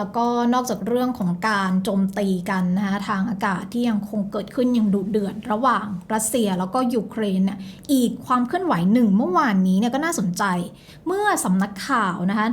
แล้วก็นอกจากเรื่องของการโจมตีกันนะคะทางอากาศที่ยังคงเกิดขึ้นอย่างดุเดือดระหว่างรัสเซียแล้วก็ยูเครนเนี่ยอีกความเคลื่อนไหวหนึ่งเมื่อวานนี้เนี่ยก็น่าสนใจ เมื่อสำนักข่าวนะคะ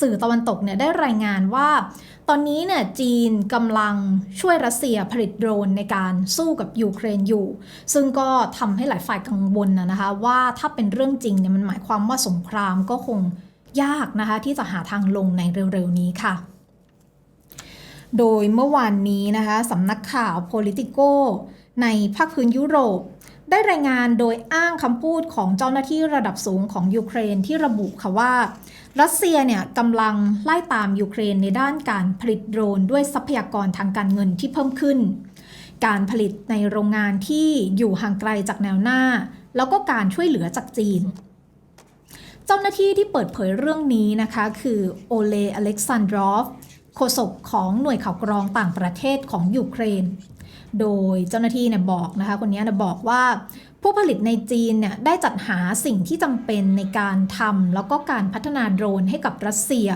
สื่อตะวันตกเนี่ยได้รายงานว่า ตอนนี้เนี่ยจีนกำลังช่วยรัสเซียผลิตโดรนในการสู้กับยูเครนอยู่ ซึ่งก็ทำให้หลายฝ่ายกังวลนะนะคะว่าถ้าเป็นเรื่องจริงเนี่ยมันหมายความว่าสงครามก็คงยากนะคะที่จะหาทางลงในเร็วๆนี้ค่ะ โดยเมื่อวานนี้นะคะสำนักข่าว Politico ในภาคพื้นยุโรป ได้รายงานโดยอ้างคำพูดของเจ้าหน้าที่ระดับสูงของยูเครนที่ระบุค่ะว่า รัสเซียเนี่ยกำลังไล่ตามยูเครนในด้านการผลิตโดรนด้วยทรัพยากรทางการเงินที่เพิ่มขึ้น การผลิตในโรงงานที่อยู่ห่างไกลจากแนวหน้า แล้วก็การช่วยเหลือจากจีนเจ้าหน้าที่ที่เปิดเผยเรื่องนี้นะคะ คือโอเลอเล็กซานดรอฟ โฆษกของหน่วยข่าวกรองต่างประเทศของยูเครน โดยเจ้าหน้าที่เนี่ยบอกนะคะคนนี้เนี่ยบอกว่าผู้ผลิตในจีนเนี่ยได้จัดหาสิ่งที่จำเป็นในการทำแล้วก็การพัฒนาโดรนให้กับรัสเซีย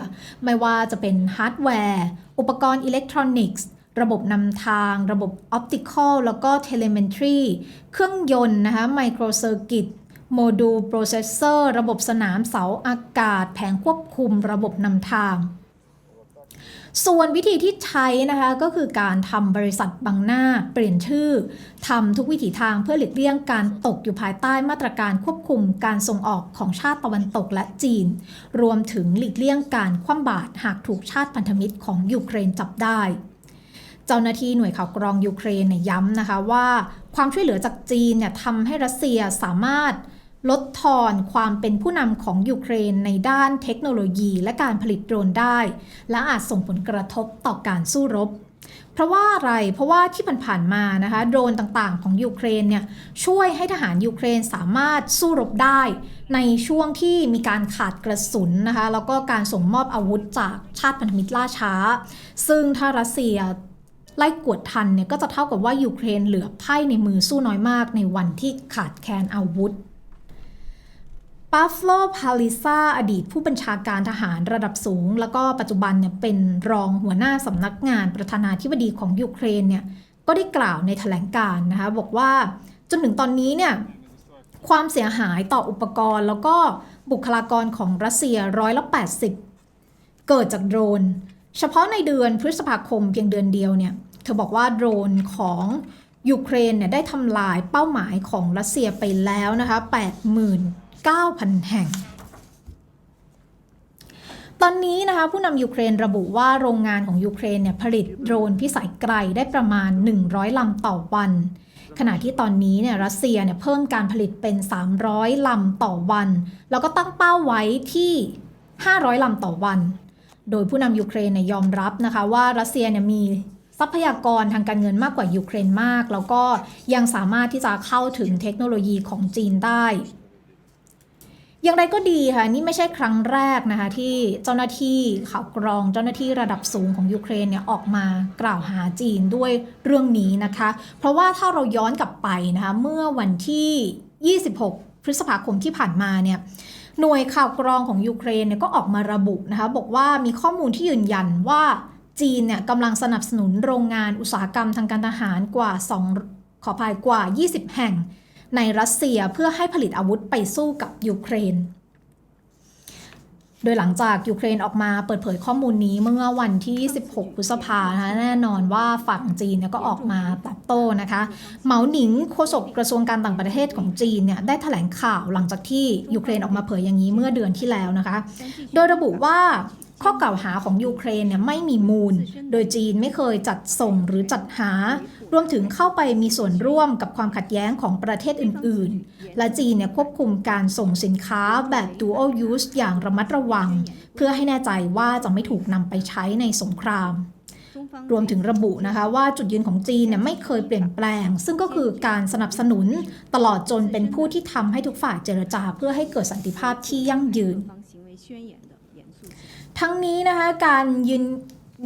ไม่ว่าจะเป็นฮาร์ดแวร์ อุปกรณ์อิเล็กทรอนิกส์ ระบบนำทาง ระบบออปติคอลแล้วก็เทเลเมนทรีเครื่องยนต์นะคะไมโครเซอร์กิตโมดูลโปรเซสเซอร์ ระบบสนามเสาอากาศ แผงควบคุม ระบบนำทาง ส่วนวิธีที่ใช้นะคะก็คือการทำบริษัทบังหน้าเปลี่ยนชื่อทำทุกวิถีทางเพื่อหลีกเลี่ยงการตกอยู่ภายใต้มาตรการควบคุมการส่งออกของชาติตะวันตกและจีน รวมถึงหลีกเลี่ยงการคว่ำบาตรหากถูกชาติพันธมิตรของยูเครนจับได้ เจ้าหน้าที่หน่วยข่าวกรองยูเครนยย้ำนะคะว่า ความช่วยเหลือจากจีนเนี่ยทำให้รัสเซียสามารถ ลดทอนความเป็นผู้นำของยูเครนในด้านเทคโนโลยีและการผลิตโดรนได้ และอาจส่งผลกระทบต่อการสู้รบ เพราะว่าอะไร เพราะว่าที่ผ่านๆมานะคะโดรนต่างๆ ของยูเครนเนี่ยช่วยให้ทหารยูเครนสามารถสู้รบได้ ในช่วงที่มีการขาดกระสุนนะคะแล้วก็การส่งมอบอาวุธจากชาติพันธมิตรล่าช้า ซึ่งถ้ารัสเซียไล่กวดทันเนี่ยก็จะเท่ากับว่ายูเครนเหลือไพ่ในมือสู้น้อยมากในวันที่ขาดแคลนอาวุธ ปาฟโลพาลิซาอดีตผู้บัญชาการทหารระดับสูง แล้วก็ปัจจุบันเนี่ยเป็นรองหัวหน้าสำนักงานประธานาธิบดีของยูเครนเนี่ยก็ได้กล่าวในแถลงการ์นะคะบอกว่าจนถึงตอนนี้เนี่ยความเสียหายต่ออุปกรณ์ แล้วก็บุคลากรของรัสเซียร้อยละ80 เกิดจากโดรน เฉพาะในเดือนพฤษภาคมเพียงเดือนเดียวเนี่ยเธอบอกว่าโดรนของยูเครนเนี่ยได้ทำลายเป้าหมายของรัสเซียไปแล้วนะคะ 9,000 แห่ง ตอนนี้นะคะผู้นำยูเครนระบุว่าโรงงานของยูเครนเนี่ยผลิตโดรนพิสัยไกลได้ประมาณ 100 ลำต่อวัน ขณะที่ตอนนี้เนี่ยรัสเซียเนี่ยเพิ่มการผลิตเป็น 300 ลำต่อวัน แล้วก็ตั้งเป้าไว้ที่ 500 ลำต่อวัน โดยผู้นำยูเครนเนี่ยยอมรับนะคะว่ารัสเซียเนี่ยมีทรัพยากรทางการเงินมากกว่ายูเครนมาก แล้วก็ยังสามารถที่จะเข้าถึงเทคโนโลยีของจีนได้ อย่างไรก็ดีค่ะนี่ไม่ใช่ครั้งแรกนะคะที่เจ้าหน้าที่ข่าวกรองเจ้าหน้าที่ระดับสูงของยูเครนเนี่ยออกมากล่าวหาจีนด้วยเรื่องนี้นะคะ เพราะว่าถ้าเราย้อนกลับไปนะคะเมื่อวันที่ 26 พฤษภาคมที่ผ่านมาเนี่ยหน่วยข่าวกรองของยูเครนเนี่ยก็ออกมาระบุนะคะบอกว่ามีข้อมูลที่ยืนยันว่าจีนเนี่ยกำลังสนับสนุนโรงงานอุตสาหกรรมทางการทหารกว่า 2 ขออภัยกว่า 20 แห่ง ในรัสเซียเพื่อให้ผลิตอาวุธไปสู้กับยูเครน โดยหลังจากยูเครนออกมาเปิดเผยข้อมูลนี้เมื่อวันที่ 16 พฤษภาคะแน่นอนว่าฝั่งจีนก็ออกมาตอบโต้นะคะ เหมาหนิงโฆษกกระทรวงการต่างประเทศของจีนเนี่ยได้แถลงข่าวหลังจากที่ยูเครนออกมาเผยอย่างนี้เมื่อเดือนที่แล้วนะคะ โดยระบุว่า ข้อกล่าวหาของยูเครนเนี่ยไม่มีมูล โดยจีนไม่เคยจัดส่งหรือจัดหา รวมถึงเข้าไปมีส่วนร่วมกับความขัดแย้งของประเทศอื่น ๆ และจีนเนี่ยควบคุมการส่งสินค้าแบบ dual use อย่างระมัดระวัง เพื่อให้แน่ใจว่าจะไม่ถูกนำไปใช้ในสงครามรวมถึงระบุนะคะว่าจุดยืนของจีนเนี่ยไม่เคยเปลี่ยนแปลง ซึ่งก็คือการสนับสนุนตลอดจนเป็นผู้ที่ทำให้ทุกฝ่ายเจรจาเพื่อให้เกิดสันติภาพที่ยั่งยืน ทั้งนี้นะคะการยืน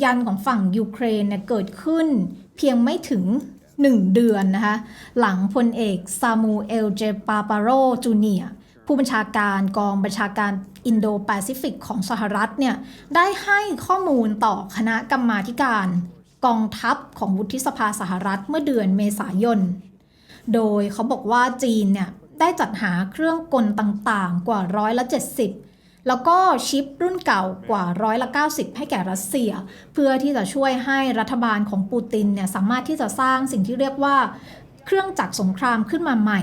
ยันของฝั่งยูเครนเนี่ยเกิดขึ้นเพียงไม่ถึง 1 เดือนนะคะหลังพลเอกซามูเอลเจปาปาโรจูเนียผู้บัญชาการกองบัญชาการอินโดแปซิฟิกของสหรัฐเนี่ยได้ให้ข้อมูลต่อคณะกรรมาการกองทัพของวุฒิสภาสหรัฐเมื่อเดือนเมษายน โดยเขาบอกว่าจีนเนี่ยได้จัดหาเครื่องกลต่างๆกว่าร้อยละ 70 แล้วก็ชิปรุ่นเก่ากว่าร้อยละ90 ให้แก่รัสเซีย เพื่อที่จะช่วยให้รัฐบาลของปูตินเนี่ยสามารถที่จะสร้างสิ่งที่เรียกว่า เครื่องจักรสงครามขึ้นมาใหม่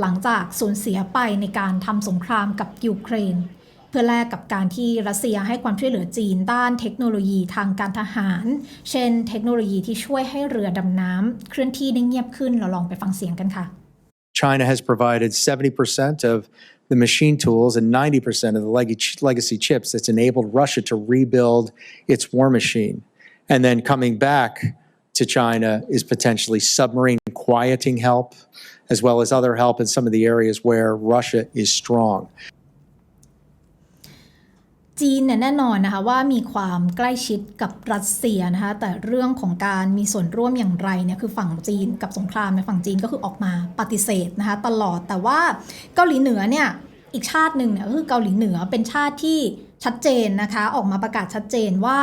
หลังจากสูญเสียไปในการทำสงครามกับยูเครน เพื่อแลกกับการที่รัสเซียให้ความช่วยเหลือจีนด้านเทคโนโลยีทางการทหาร เช่น เทคโนโลยีที่ช่วยให้เรือดำน้ำเคลื่อนที่ได้เงียบขึ้นเราลองไปฟังเสียงกันค่ะ China has provided 70% of the machine tools and 90% of the leg- legacy chips that's enabled Russia to rebuild its war machine. And then coming back to China is potentially submarine quieting help, as well as other help in some of the areas where Russia is strong. จีนเนี่ยแน่นอนนะคะว่ามีความใกล้ชิดกับรัสเซียนะคะแต่เรื่องของการมีส่วนร่วมอย่างไรเนี่ยคือฝั่งจีนกับสงครามในฝั่งจีนก็คือออกมาปฏิเสธนะคะตลอดแต่ว่าเกาหลีเหนือเนี่ยอีกชาติหนึ่งเนี่ยก็คือเกาหลีเหนือเป็นชาติที่ชัดเจนนะคะออกมาประกาศชัดเจนว่า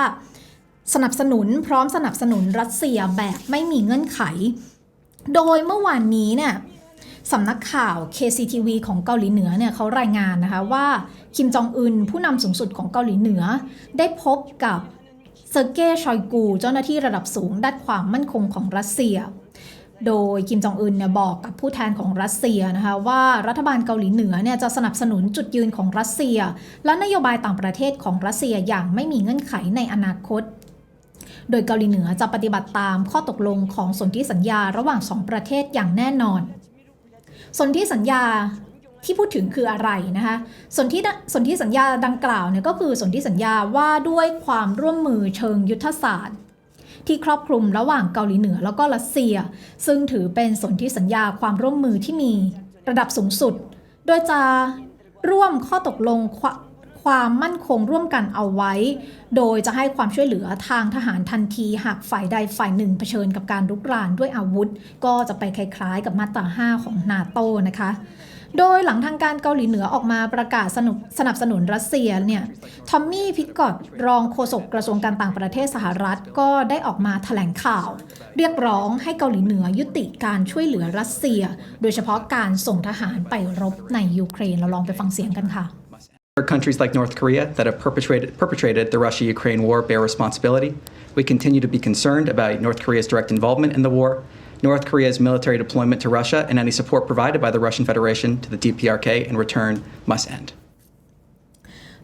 สนับสนุนพร้อมสนับสนุนรัสเซียแบบไม่มีเงื่อนไข โดยเมื่อวานนี้เนี่ย สำนักข่าว KCTV ของเกาหลีเหนือเนี่ยเขารายงานนะคะว่าคิมจองอึนผู้นำสูงสุดของเกาหลีเหนือ ได้พบกับเซอร์เกย์ชอยกู เจ้าหน้าที่ระดับสูงด้านความมั่นคงของรัสเซีย โดยคิมจองอึนเนี่ยบอกกับผู้แทนของรัสเซียนะคะว่ารัฐบาลเกาหลีเหนือเนี่ยจะสนับสนุนจุดยืนของรัสเซีย และนโยบายต่างประเทศของรัสเซียอย่างไม่มีเงื่อนไขในอนาคตโดยเกาหลีเหนือจะปฏิบัติตามข้อตกลงของสนธิสัญญาระหว่างสองประเทศอย่างแน่นอน สนธิสัญญาที่พูดถึงคืออะไรนะคะสนธิสนธิสัญญาดังกล่าวเนี่ยก็คือสนธิสัญญาว่าด้วยความร่วมมือเชิงยุทธศาสตร์ ที่ครอบคลุมระหว่างเกาหลีเหนือแล้วก็รัสเซีย ซึ่งถือเป็นสนธิสัญญาความร่วมมือที่มีระดับสูงสุด โดยจะร่วมข้อตกลง ความมั่นคงร่วมกันเอาไว้ โดยจะให้ความช่วยเหลือทางทหารทันทีหากฝ่ายใดฝ่ายหนึ่งเผชิญกับการรุกรานด้วยอาวุธ ก็จะไปคล้ายๆ กับมาตรา 5 ของนาโตนะคะโดยหลังทางการเกาหลีเหนือออกมาประกาศสนุสนับสนุนรัสเซียเนี่ย ทอมมี่พิกกอตรองโฆษกกระทรวงการต่างประเทศสหรัฐก็ได้ออกมาแถลงข่าว เรียกร้องให้เกาหลีเหนือยุติการช่วยเหลือรัสเซีย โดยเฉพาะการส่งทหารไปรบในยูเครน เราลองไปฟังเสียงกันค่ะ Countries like North Korea that have perpetrated, perpetrated the Russia Ukraine war bear responsibility. We continue to be concerned about North Korea's direct involvement in the war, North Korea's military deployment to Russia, and any support provided by the Russian Federation to the DPRK in return must end.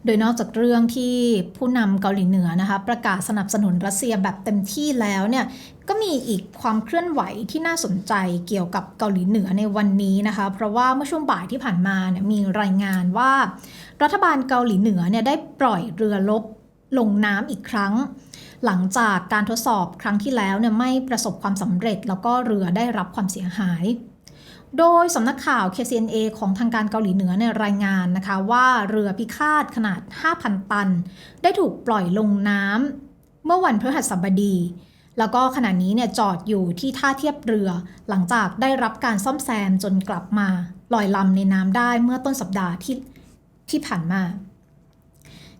โดยนอกจากเรื่องที่ผู้นำเกาหลีเหนือนะคะประกาศสนับสนุนรัสเซียแบบเต็มที่แล้วเนี่ยก็มีอีกความเคลื่อนไหวที่น่าสนใจเกี่ยวกับเกาหลีเหนือในวันนี้นะคะ เพราะว่าเมื่อช่วงบ่ายที่ผ่านมาเนี่ยมีรายงานว่า รัฐบาลเกาหลีเหนือเนี่ยได้ปล่อยเรือรบลงน้ำอีกครั้ง หลังจากการทดสอบครั้งที่แล้วเนี่ยไม่ประสบความสำเร็จ แล้วก็เรือได้รับความเสียหาย โดยสำนักข่าว KCNA ของทางการเกาหลีเหนือเนี่ยรายงานนะคะ ว่าเรือพิฆาตขนาด 5,000 ตัน ได้ถูกปล่อยลงน้ำเมื่อวันพฤหัสบดี แล้วก็ขณะนี้เนี่ยจอดอยู่ที่ท่าเทียบเรือ หลังจากได้รับการซ่อมแซมจนกลับมาลอยลำในน้ำได้เมื่อต้นสัปดาห์ที่ที่ผ่านมา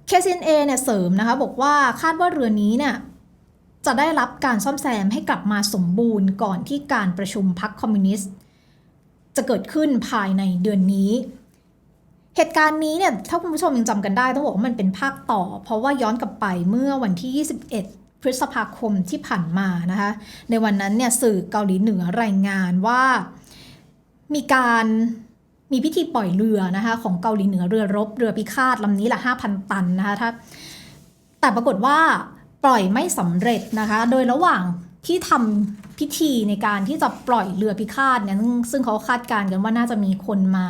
KCNA เนี่ยเสริมนะคะบอกว่าคาดว่าเรือนี้เนี่ยจะได้รับการซ่อมแซมให้กลับมาสมบูรณ์ก่อนที่การประชุมพรรคคอมมิวนิสต์ จะเกิดขึ้นภายในเดือนนี้ เหตุการณ์นี้เนี่ยถ้าคุณผู้ชมยังจำกันได้ ต้องบอกว่ามันเป็นภาคต่อ เพราะว่าย้อนกลับไปเมื่อวันที่ 21 พฤษภาคมที่ผ่านมานะคะในวันนั้นเนี่ยสื่อเกาหลีเหนือรายงานว่ามีการมีพิธีปล่อยเรือนะคะของเกาหลีเหนือเรือรบเรือพิฆาตลำนี้ละ5,000 ตันนะคะถ้าแต่ปรากฏว่าปล่อยไม่สำเร็จนะคะ โดยระหว่าง ที่ทำพิธีในการที่จะปล่อยเรือพิฆาตเนี่ยซึ่งเขาคาดการณ์กันว่าน่าจะมีคนมา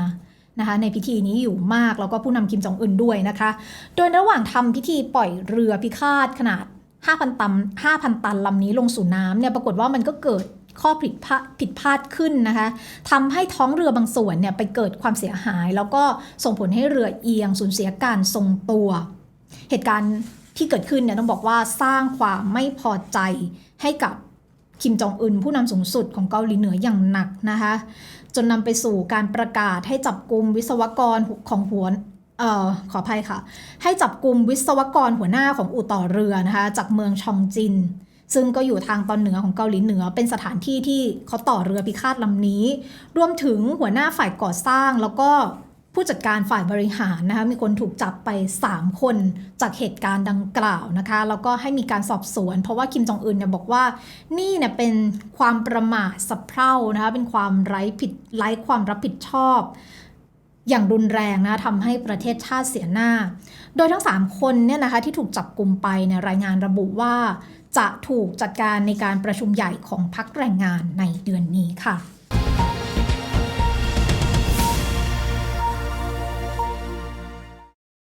นะคะในพิธีนี้อยู่มากแล้วก็ผู้นำคิมจองอึนด้วยนะคะ โดยระหว่างทำพิธีปล่อยเรือพิฆาตขนาด 5,000 ตัน 5,000 ตันลำนี้ลงสู่น้ำเนี่ยปรากฏว่ามันก็เกิดข้อผิดพลาดผิดพลาดขึ้นนะคะทำให้ท้องเรือบางส่วนเนี่ยไปเกิดความเสียหาย แล้วก็ส่งผลให้เรือเอียงสูญเสียการทรงตัว เหตุการณ์ ที่เกิดขึ้นเนี่ยต้องบอกว่าสร้างความไม่พอใจให้กับคิมจองอึนผู้นำสูงสุดของเกาหลีเหนืออย่างหนักนะคะจนนำไปสู่การประกาศให้จับกลุ่มวิศวกรของหัวเอ่อขออภัยค่ะ ให้จับกลุ่มวิศวกรหัวหน้าของอู่ต่อเรือนะคะจากเมืองชองจิน ซึ่งก็อยู่ทางตอนเหนือของเกาหลีเหนือ เป็นสถานที่ที่เขาต่อเรือพิฆาตลำนี้ รวมถึงหัวหน้าฝ่ายก่อสร้างแล้วก็ ผู้จัดการฝ่ายบริหารนะคะมีคนถูกจับไป 3 คนจากเหตุการณ์ดังกล่าวนะคะแล้วก็ให้มีการสอบสวน เพราะว่าคิมจองอึนเนี่ยบอกว่านี่เนี่ยเป็นความประมาทสะเพร่านะคะเป็นความไร้ผิดไร้ความรับผิดชอบ อย่างรุนแรงนะทำให้ประเทศชาติเสียหน้า โดยทั้ง 3 คนเนี่ยนะคะที่ถูกจับกลุ่มไปเนี่ยรายงานระบุว่า จะถูกจัดการในการประชุมใหญ่ของพักแรงงานในเดือนนี้ค่ะ